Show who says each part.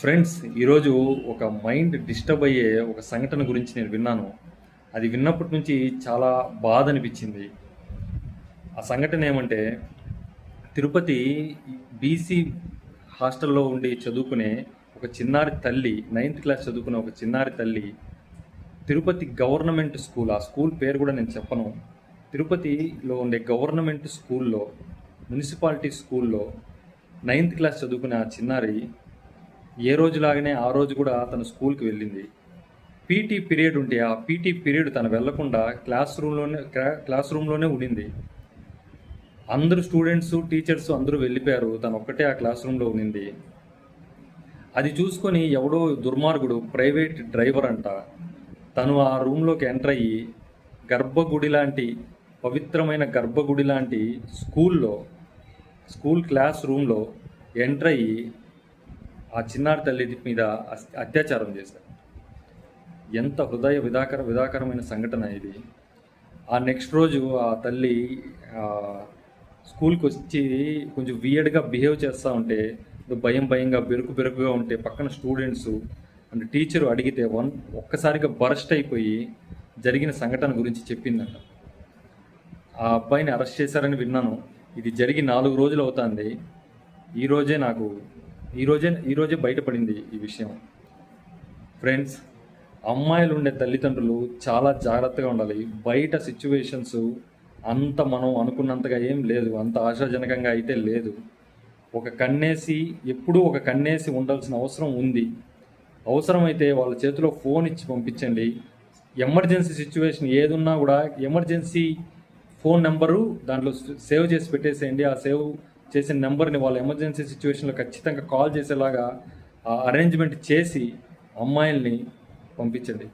Speaker 1: Friends ఈరోజు ఒక mind disturb అయ్యే ఒక సంఘటన గురించి నేను విన్నాను. అది విన్నప్పటి నుంచి చాలా బాధ అనిపించింది. ఆ సంఘటన ఏమంటే తిరుపతి బీసీ హాస్టల్లో ఉండి చదువుకునే ఒక చిన్నారి తల్లి నైన్త్ క్లాస్ చదువుకునే ఒక చిన్నారి తల్లి తిరుపతి గవర్నమెంట్ స్కూల్ ఆ స్కూల్ పేరు కూడా నేను చెప్పను. తిరుపతిలో ఉండే గవర్నమెంట్ స్కూల్లో మున్సిపాలిటీ స్కూల్లో నైన్త్ క్లాస్ చదువుకునే ఆ చిన్నారి ఏ రోజులాగానే ఆ రోజు కూడా తన స్కూల్కి వెళ్ళింది. పీటీ పీరియడ్ ఉంటే ఆ పీటీ పీరియడ్ తను వెళ్ళకుండా క్లాస్ రూమ్లోనే క్లాస్ రూమ్లోనే ఉండింది. అందరు స్టూడెంట్స్ టీచర్స్ అందరూ వెళ్ళిపోయారు. తను ఒక్కటే ఆ క్లాస్ రూమ్లో ఉండింది. అది చూసుకొని ఎవడో దుర్మార్గుడు ప్రైవేట్ డ్రైవర్ అంట. తను ఆ రూమ్లోకి ఎంటర్ అయ్యి గర్భగుడి లాంటి పవిత్రమైన గర్భగుడి లాంటి స్కూల్లో స్కూల్ క్లాస్ రూమ్లో ఎంటర్ అయ్యి ఆ చిన్నారి తల్లి మీద అత్యాచారం చేశారు. ఎంత హృదయ విధాకర విధాకరమైన సంఘటన ఇది. ఆ నెక్స్ట్ రోజు ఆ తల్లి స్కూల్కి వచ్చి కొంచెం వియర్డ్గా బిహేవ్ చేస్తూ ఉంటే భయం భయంగా బెరుకు బెరుకుగా ఉంటే పక్కన స్టూడెంట్స్ అండ్ టీచరు అడిగితే వన్ ఒక్కసారిగా బరస్ట్ అయిపోయి జరిగిన సంఘటన గురించి చెప్పిందంట. ఆ అబ్బాయిని అరెస్ట్ చేశారని విన్నాను. ఇది జరిగి నాలుగు రోజులు అవుతుంది. ఈ రోజే నాకు ఈ రోజే బయటపడింది ఈ విషయం. ఫ్రెండ్స్ అమ్మాయిలు ఉండే తల్లిదండ్రులు చాలా జాగ్రత్తగా ఉండాలి. బయట సిచ్యువేషన్స్ అంత మనం అనుకున్నంతగా ఏం లేదు. అంత ఆశాజనకంగా అయితే లేదు. ఒక కన్నేసి ఎప్పుడూ ఒక కన్నేసి ఉండాల్సిన అవసరం ఉంది. అవసరమైతే వాళ్ళ చేతిలో ఫోన్ ఇచ్చి పంపించండి. ఎమర్జెన్సీ సిచ్యువేషన్ ఏదున్నా కూడా ఎమర్జెన్సీ ఫోన్ నెంబరు దాంట్లో సేవ్ చేసి పెట్టేసేయండి. ఆ సేవ్ చేసిన నెంబర్ని వాళ్ళ ఎమర్జెన్సీ సిచ్యువేషన్లో ఖచ్చితంగా కాల్ చేసేలాగా ఆ అరేంజ్మెంట్ చేసి అమ్మాయిల్ని పంపించండి.